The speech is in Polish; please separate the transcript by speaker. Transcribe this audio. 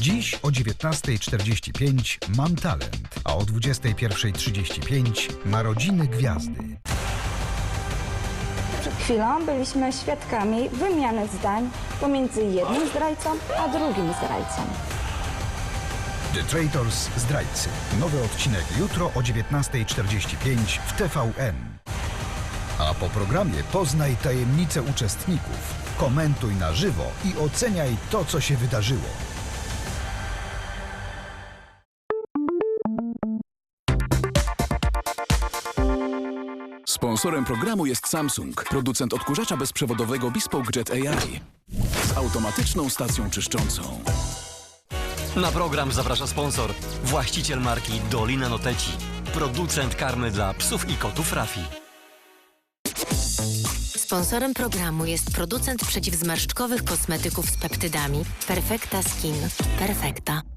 Speaker 1: Dziś o 19.45 Mam Talent, a o 21.35 Narodziny Gwiazdy.
Speaker 2: Przed chwilą byliśmy świadkami wymiany zdań pomiędzy jednym zdrajcą a drugim zdrajcą.
Speaker 1: The Traitors Zdrajcy. Nowy odcinek jutro o 19.45 w TVN. A po programie poznaj tajemnice uczestników, komentuj na żywo i oceniaj to, co się wydarzyło.
Speaker 3: Sponsorem programu jest Samsung, producent odkurzacza bezprzewodowego Bespoke Jet AI z automatyczną stacją czyszczącą.
Speaker 4: Na program zaprasza sponsor, właściciel marki Dolina Noteci, producent karmy dla psów i kotów Rafi.
Speaker 5: Sponsorem programu jest producent przeciwzmarszczkowych kosmetyków z peptydami Perfecta Skin. Perfecta.